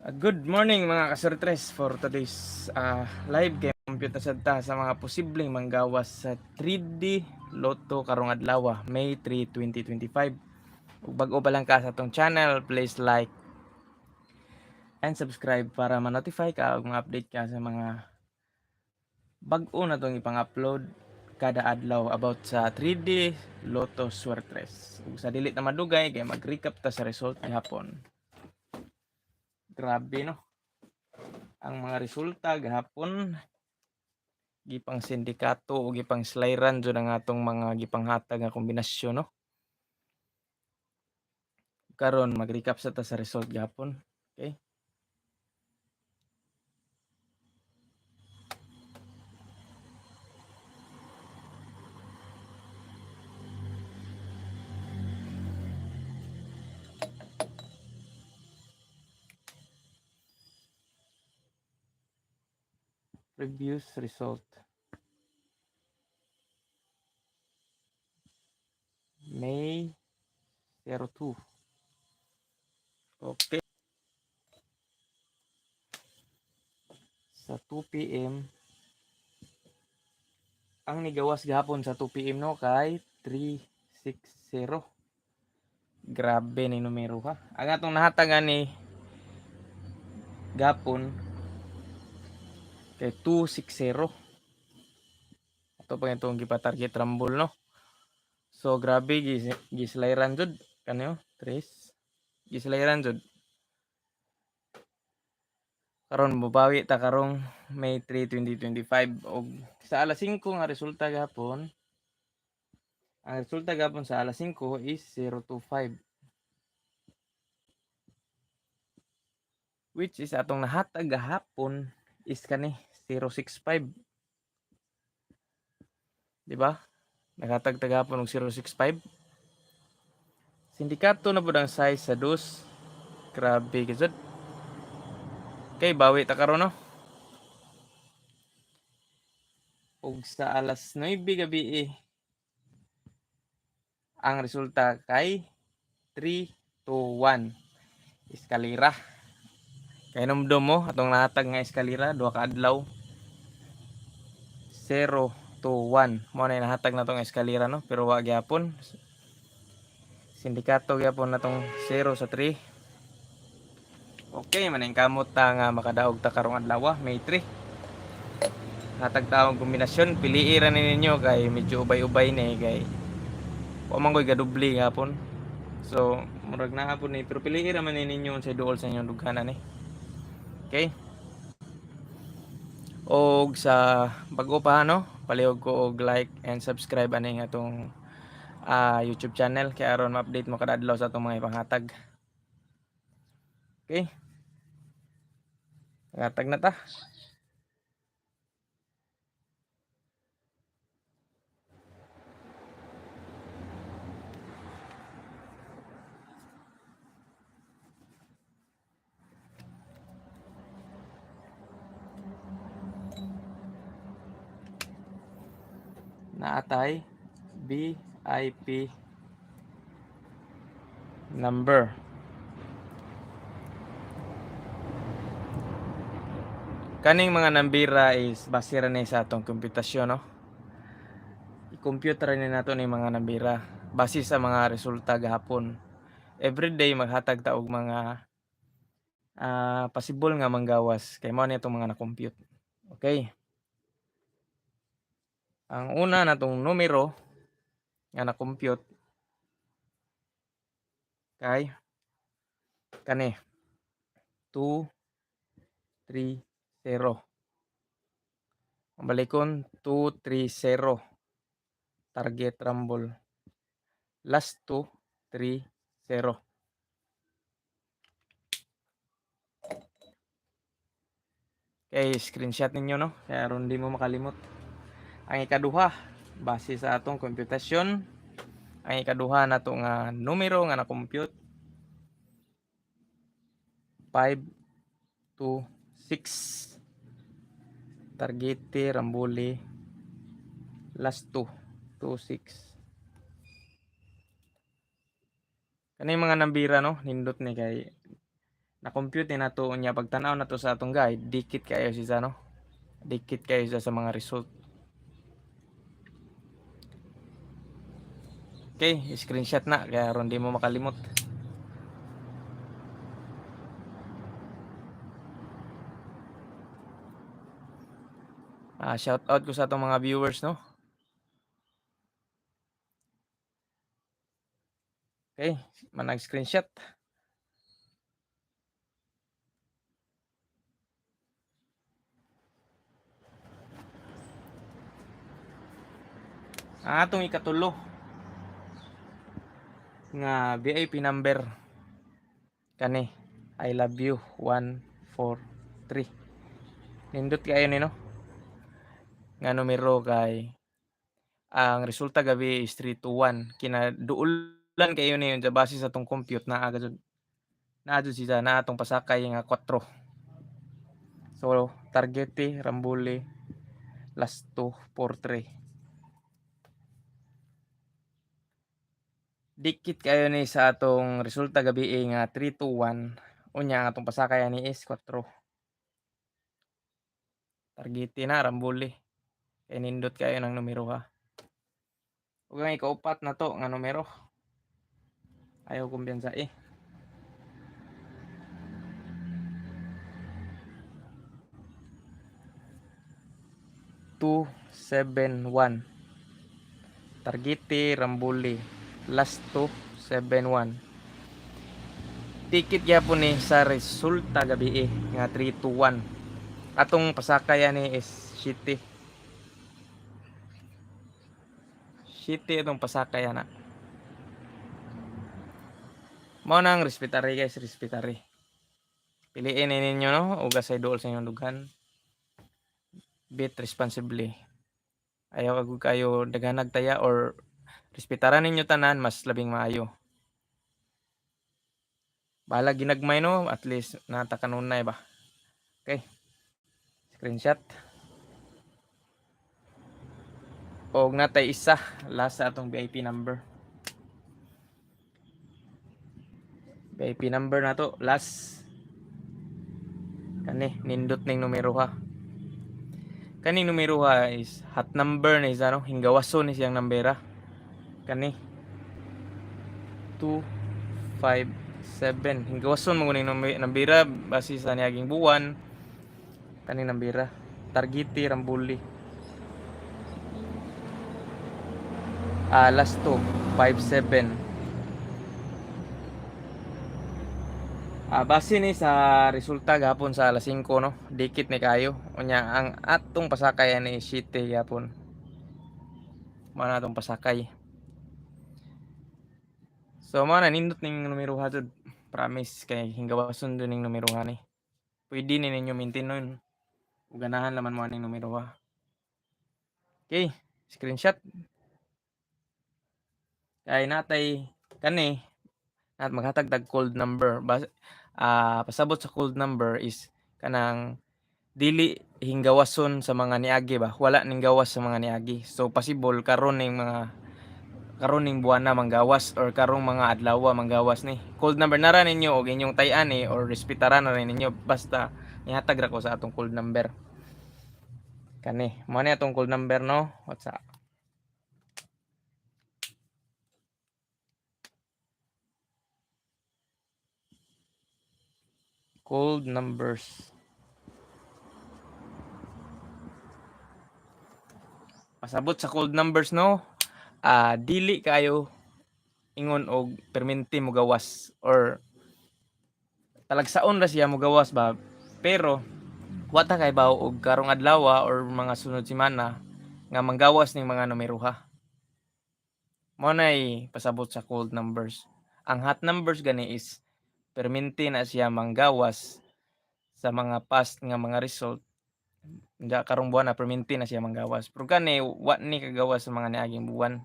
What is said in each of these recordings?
Uh, Good morning mga kasortres for today's uh, live game computer sa ta sa mga posibleng manggawas sa 3D Lotto karong adlaw May 3, 2025. Ug bag-o pa lang ka sa atong channel, please like and subscribe para ma-notify ka og mga update ka sa mga bag-o na tong ipang-upload kada adlaw about sa 3D Lotto Swertres. Ug sa dili na madugay kay mag-recap ta sa result gihapon. Grabe no. Ang mga resulta gahapon gipang sindikato o gipang slayran jud ang atong mga gipanghatag nga kombinasyon no. Karon mag-recap sa ta sa result gahapon. Okay? Previous result. May 02. Okay. Sa 2 p.m. Ang nigawas gahapon sa 2 p.m. no kay 360. Grabe ni numero ha. Ang atong nahatagan ni gapon kay 260. Ato pa itong gipa-target rumble no. So grabe gis gislayran jud kanyo tres. Gislayran jud. Karon mubawi ta karong May 3, 2025 og sa alas 5 nga resulta gahapon. Ang resulta gahapon sa alas 5 is 025. Which is atong nahatag gahapon is kani 065. Di ba? Naghatag tagapon og 065. Sindikato na pud ang size sa dos. Grabe gizud. Okay, bawi ta karon no. Og sa alas 9 gabi eh, ang resulta kay 3 to 1 eskalera. Kay numdum mo atong nahatag nga eskalera duha ka adlaw. 0 to 1 mo na nahatag na tong eskalera no pero wa gyapon. Sindikato gyapon na tong 0 sa 3. Okay, maning kamot ta nga makadaog ta karong adlaw, May 3. Hatag taong kombinasyon, piliira ni ninyo kay medyo ubay-ubay ni kay wa man koy gadubli gapon. So, murag na hapon ni pero piliira man ni ninyo sa duol sa inyong dughanan ni. Okay? Og sa bago pa no, palihog ko og like and subscribe ani nga atong ah, YouTube channel kay aron ma-update mo kada adlaw sa atong mga ipanghatag. Okay? Hatag na ta. Naatay VIP number. Kaning mga nambira is base ra ni sa atong komputasyon no. I-compute ra nato ni mga nambira base sa mga resulta gahapon. Everyday maghatag ta og mga ah, possible nga manggawas kay mao ni mga na-compute. Okay. Ang una natong numero nga na-compute kay kani 2 3 0. Ang balikon 2 3 0. Target rumble. Last 2 3 0. Okay, screenshot ninyo no. Kaya aron di mo makalimot. Ang ikaduha, base sa atong komputasyon, ang ikaduha nato nga numero nga na-compute. 5 2 6 Targete, Rambuli. Last 2 2 6 Kani mga nambira no, nindot ni kay na-compute ni nato unya pagtanaw nato sa atong guide dikit kayo siya no? Dikit kayo siya sa mga result Okay, screenshot na kaya ron di mo makalimot. Ah, shout out ko sa atong mga viewers no. Okay, manag screenshot. Ang atong ikatulo nga VIP number. Kani I love you. 143 nindot kayo ni no nga numero kay ang resulta gabi is 321 kina duulan kayo ni sa base sa tong compute. Na aga jud na jud siya na atong pasakay nga 4 so targete rambuli last 2 4 3 dikit kayo ni sa atong resulta gabi eh, nga 3 to 1 unya ang atong pasakay ni is 4 targete na rambuli. Kay kayo ng numero ha? Ug ang ikaupat na to nga numero. Ayaw kumbiyansa eh. Two seven one. Targete rambuli last 271 ticket gyapon ni sa resulta gabi eh, nga 3 to 1 atong pasakaya ni is city city itong pasakaya na. Mao nang respetary guys respetary piliin ni ninyo no? Ugas sa idol sa inyong dughan. Bit responsibly. Ayaw kag kayo daghanag taya or respetaran ninyo tanan mas labing maayo. Bahala ginagmay no? At least nata kanunay ba? Okay. Screenshot. Og natay isa. Last sa atong VIP number. VIP number na to. Last. Kani nindot ning numero ha. Kani numero ha is hot number ni sa no? Hinggawason ni siyang nambera kani. 2 5 7 hinggawason mo kuning nambira base sa niaging buwan. Kani nambira. Targeti rambuli. Ah last 2 5 7 Ah, base ni sa resulta gapon sa alas 5 no, dikit ni kayo. Unya ang atong pasakay ni City gapon. Mana atong pasakay. So mo na nindot ning numero ha jud. Promise kay hinggawason dun ning numero ha ni. Pwede ni ninyo maintain nun. Ug ganahan laman mo ning numero ha. Okay, screenshot. Kay natay kani at maghatag tag cold number. Bas ah pasabot sa cold number is kanang dili hinggawason sa mga niagi ba wala ning gawas sa mga niagi so possible karon ning mga karon ning buwan na manggawas or karong mga adlaw manggawas ni. Cold number na ra ninyo og inyong tay-an ni or respetaran na rin ninyo basta ihatag ra ko sa atong cold number. Kani mo ni atong cold number no? What's up? Cold numbers. Pasabot sa cold numbers no ah dili kayo ingon og perminti mo gawas or talagsaon ra siya mo gawas ba. Pero wata kay baw og karong adlaw or mga sunod semana nga manggawas ning mga numero ha mo nay pasabot sa cold numbers. Ang hot numbers gani is perminti na siya manggawas sa mga past nga mga result. Nga karong buwan na perminti na siya manggawas. Pero kani wa ni kagawas sa mga niaging buwan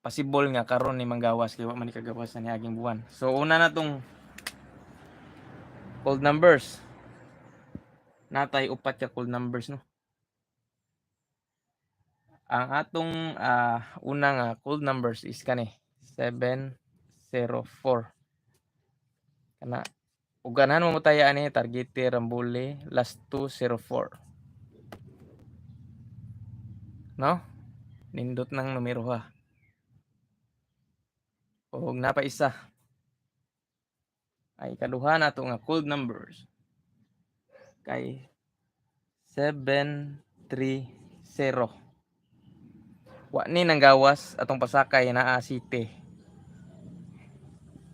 possible nga karon ni manggawas kay wa man kagawas sa niaging buwan so una na tong cold numbers natay upat ka cold numbers no ang atong ah, una nga cold numbers is kani 704 Kana ug ganahan mo taya ani Targete Rambule last 204. No? Nindot ng numero ha. Ug napa isa. Ay kaduha nato nga cold numbers. Kay 730. Wa ni nang gawas atong pasakay naa city.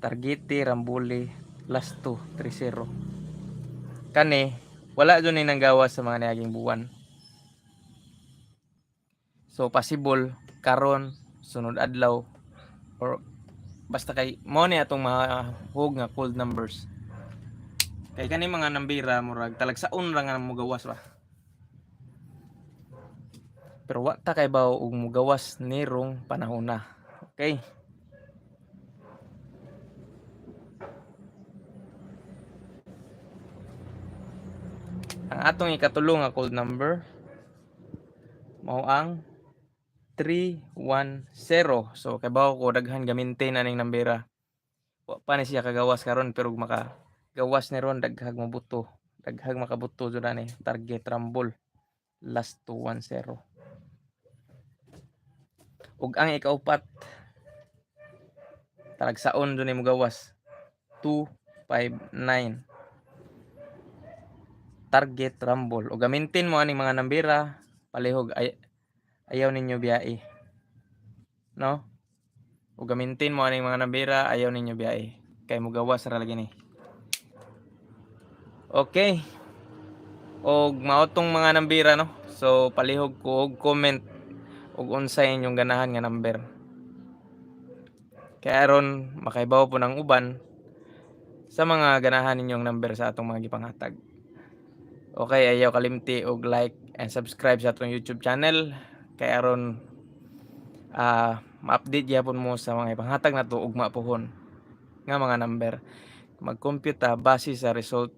Targete Rambule last 230. Kani wala jud ni nang gawas sa mga niaging buwan. So possible karon sunod adlaw or basta kay mo ni atong mga hug nga cold numbers. Kay kani mga nambira murag talagsaon ra nga mo gawas ba. Pero wa ta kay baw og mugawas nirong panahon na. Okay? Ang atong ikatulong nga code number mao ang 310. So kay bawo ko daghan gamintin na ning nambera. Wa pa ni siya kagawas karon pero maka gawas ni ron daghag mabuto. Daghag makabuto jud ani target rumble last 210. Ug ang ikaupat talagsaon ni mo gawas 259 target rumble o gamitin mo aning mga nambira palihog ay ayaw ninyo biyae no? O gamitin mo aning mga nambira ayaw ninyo biyae kay mo gawas ra lagi ni. Okay. Og mao tong mga nambira no? So palihog ko og comment ug unsay inyong ganahan nga number. Kay aron makaibaw po ng uban sa mga ganahan ninyong number sa atong mga gipanghatag Okay, ayaw kalimti og like and subscribe sa atong YouTube channel kay aron ah ma-update gyapon mo sa mga ipanghatag nato ug mapuhon nga mga number. Mag-compute base sa result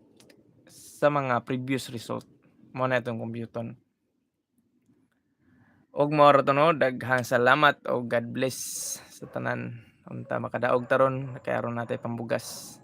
sa mga previous result mo na itong computon. Og mao ra to no, daghang salamat og God bless sa tanan. Unta makadaog taron kay aron natay pambugas.